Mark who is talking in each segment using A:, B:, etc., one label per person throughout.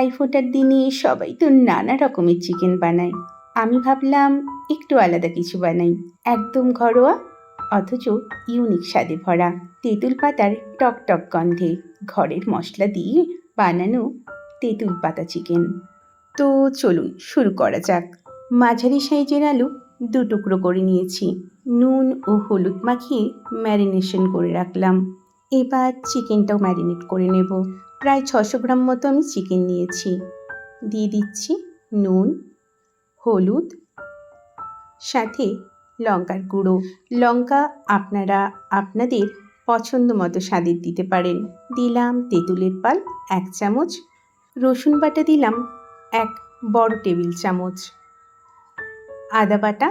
A: ভাইফোঁটার দিনে সবাই তো নানা রকমের চিকেন বানায়। আমি ভাবলাম, একটু আলাদা কিছু বানাই। একদম ঘরোয়া, অথচ ইউনিক স্বাদে ভরা। তেঁতুল পাতার টক টক গন্ধে ঘরের মশলা দিয়ে বানানো তেঁতুল পাতা চিকেন তো চলুন, শুরু করা যাক। মাঝারি সাইজের আলু দু টুকরো করে নিয়েছি। নুন ও হলুদ মাখিয়ে ম্যারিনেশন করে রাখলাম। এবার চিকেনটাও ম্যারিনেট করে নেব। প্রায় ছশো গ্রাম মতো আমি চিকেন নিয়েছি। দিয়ে দিচ্ছি নুন, হলুদ, সাথে লঙ্কার গুঁড়ো। লঙ্কা আপনারা আপনাদের পছন্দ মতো স্বাদের দিতে পারেন। দিলাম তেঁতুলের পাল এক চামচ, রসুন বাটা দিলাম এক বড় টেবিল চামচ, আদা বাটা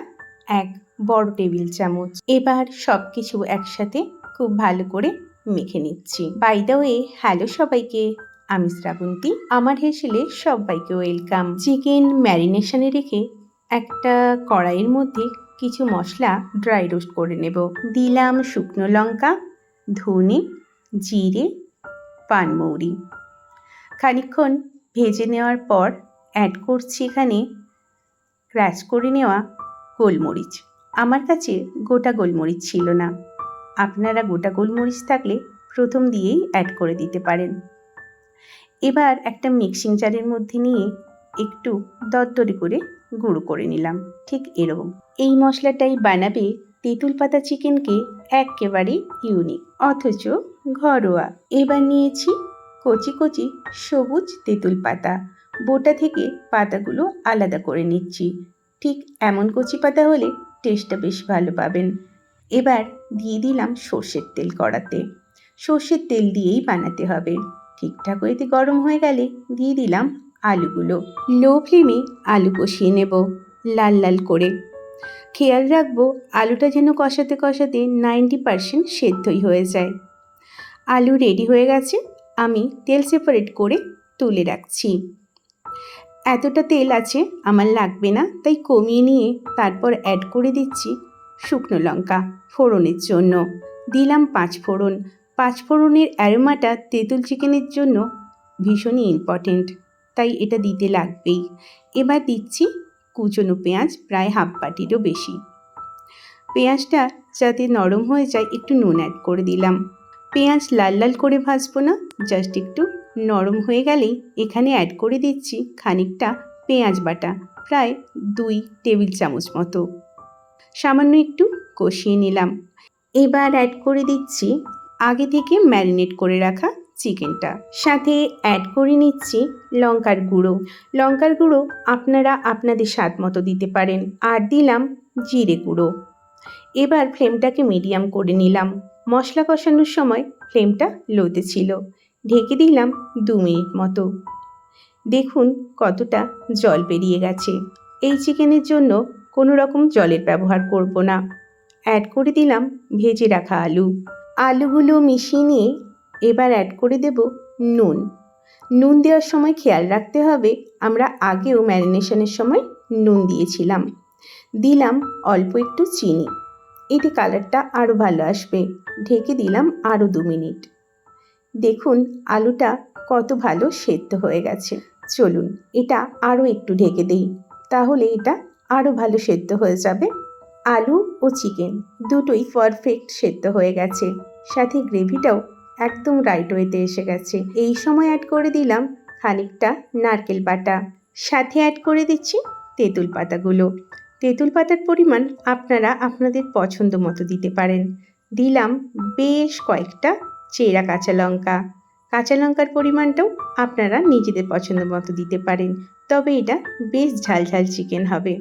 A: এক বড় টেবিল চামচ। এবার সব কিছু একসাথে খুব ভালো করে মেখে নিচ্ছি। বাই দ্য ওয়ে হ্যালো সবাইকে, আমি শ্রাবন্তী। আমার হেসেলে সবাইকে ওয়েলকাম চিকেন ম্যারিনেশনে রেখে একটা কড়াইয়ের মধ্যে কিছু মশলা ড্রাই রোস্ট করে নেব। দিলাম শুকনো লঙ্কা, ধনে, জিরে, পানমৌরি। খানিকক্ষণ ভেজে নেওয়ার পর অ্যাড করছি এখানে ক্র্যাশ করে নেওয়া গোলমরিচ। আমার কাছে গোটা গোলমরিচ ছিল না। আপনারা গোটা গোলমরিচ থাকলে প্রথম দিয়েই অ্যাড করে দিতে পারেন। এবার একটা মিক্সিং জারের মধ্যে নিয়ে একটু দরদরি করে গুঁড়ো করে নিলাম, ঠিক এরকম। এই মশলাটাই বানাবে তেঁতুল পাতা চিকেনকে একেবারে ইউনিক অথচ ঘরোয়া। এবার নিয়েছি কচি কচি সবুজ তেঁতুল পাতা। বোটা থেকে পাতাগুলো আলাদা করে নিচ্ছি, ঠিক এমন কচি পাতা হলে টেস্টটা বেশ ভালো পাবেন। এবার দিয়ে দিলাম সর্ষের তেল কড়াতে। সর্ষের তেল দিয়েই বানাতে হবে। ঠিকঠাক এতে গরম হয়ে গেলে দিয়ে দিলাম আলুগুলো। লো ফ্লেমে আলু কষিয়ে নেব লাল লাল করে। খেয়াল রাখব আলুটা যেন কষাতে কষাতে নাইনটি পারসেন্ট সেদ্ধই হয়ে যায়। আলু রেডি হয়ে গেছে, আমি তেল সেপারেট করে তুলে রাখছি। এতটা তেল আছে, আমার লাগবে না, তাই কমিয়ে নিয়ে তারপর অ্যাড করে দিচ্ছি শুকনো লঙ্কা ফোড়নের জন্য। দিলাম পাঁচ ফোড়ন। পাঁচ ফোড়নের অ্যারোমাটা তেঁতুল চিকেনের জন্য ভীষণই ইম্পর্টেন্ট তাই এটা দিতে লাগবেই। এবার দিচ্ছি কুচনো পেঁয়াজ, প্রায় হাফ বাটিরও বেশি। পেঁয়াজটা যাতে নরম হয়ে যায়, একটু নুন অ্যাড করে দিলাম। পেঁয়াজ লাল লাল করে ভাজবো না জাস্ট একটু নরম হয়ে গেলেই এখানে অ্যাড করে দিচ্ছি খানিকটা পেঁয়াজ বাটা, প্রায় দুই টেবিল চামচ মতো। সামান্য একটু কষিয়ে নিলাম। এবার অ্যাড করে দিচ্ছি আগে থেকে ম্যারিনেট করে রাখা চিকেনটা। সাথে অ্যাড করে নিচ্ছি লঙ্কার গুঁড়ো। লঙ্কার গুঁড়ো আপনারা আপনাদের স্বাদ মতো দিতে পারেন। আর দিলাম জিরে গুঁড়ো। এবার ফ্লেমটাকে মিডিয়াম করে নিলাম। মশলা কষানোর সময় ফ্লেমটা লোতে ছিল। ঢেকে দিলাম দু মিনিট মতো। দেখুন কতটা জল বেরিয়ে গেছে। এই চিকেনের জন্য কোনো রকম জলের ব্যবহার করব না। অ্যাড করে দিলাম ভেজে রাখা আলু। আলুগুলো মিশিয়ে নিয়ে এবার অ্যাড করে দেব নুন। নুন দেওয়ার সময় খেয়াল রাখতে হবে, আমরা আগেও ম্যারিনেশনের সময় নুন দিয়েছিলাম। দিলাম অল্প একটু চিনি। এতে কালারটা আরও ভালো আসবে। ঢেকে দিলাম আরও দু মিনিট। দেখুন, আলুটা কত ভালো সেদ্ধ হয়ে গেছে। চলুন, এটা আরও একটু ঢেকে দেই। তাহলে এটা আরও ভালো সেদ্ধ হয়ে যাবে। আলু ও চিকেন দুটোই পারফেক্ট সেদ্ধ হয়ে গেছে। সাথে গ্রেভিটাও একদম রাইট ওয়েতে এসে গেছে। এই সময় অ্যাড করে দিলাম খানিকটা নারকেল বাটা। সাথে অ্যাড করে দিচ্ছি তেঁতুল পাতাগুলো। তেঁতুল পাতার পরিমাণ আপনারা আপনাদের পছন্দ মতো দিতে পারেন। দিলাম বেশ কয়েকটা চেরা কাঁচা লঙ্কা। কাঁচা লঙ্কার পরিমাণটাও আপনারা নিজেদের পছন্দ মতো দিতে পারেন। তবে এটা বেশ ঝাল ঝাল চিকেন হবে।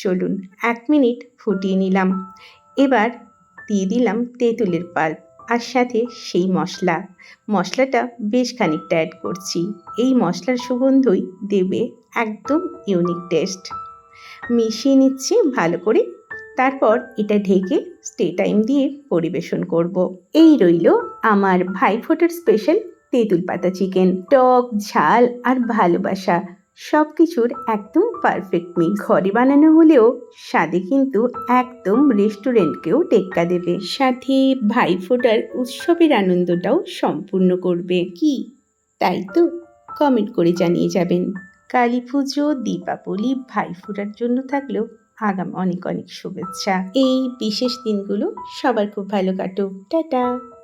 A: চলুন, এক মিনিট ফুটিয়ে নিলাম। এবার দিয়ে দিলাম তেঁতুলের পাল্প আর সাথে সেই মশলা। মশলাটা বেশ খানিকটা অ্যাড করছি। এই মশলার সুগন্ধই দেবে একদম ইউনিক টেস্ট মিশিয়ে নিচ্ছি ভালো করে। তারপর এটা ঢেকে স্টে টাইম দিয়ে পরিবেশন করব। এই রইল আমার ভাইফোঁটার স্পেশাল তেঁতুল পাতা চিকেন টক, ঝাল আর ভালোবাসা। সব কিছুর একদম পারফেক্ট মিল ঘরে বানানো হলেও স্বাদে কিন্তু একদম রেস্টুরেন্টকেও টেক্কা দেবে। সাথে ভাইফোঁটার উৎসবের আনন্দটাও সম্পূর্ণ করবে। কি? তাই তো? কমেন্ট করে জানিয়ে যাবেন। কালী পুজো, দীপাবলি ভাইফোঁটার জন্য থাকলেও আগাম অনেক অনেক শুভেচ্ছা। এই বিশেষ দিনগুলো সবার খুব ভালো কাটুক। টাটা!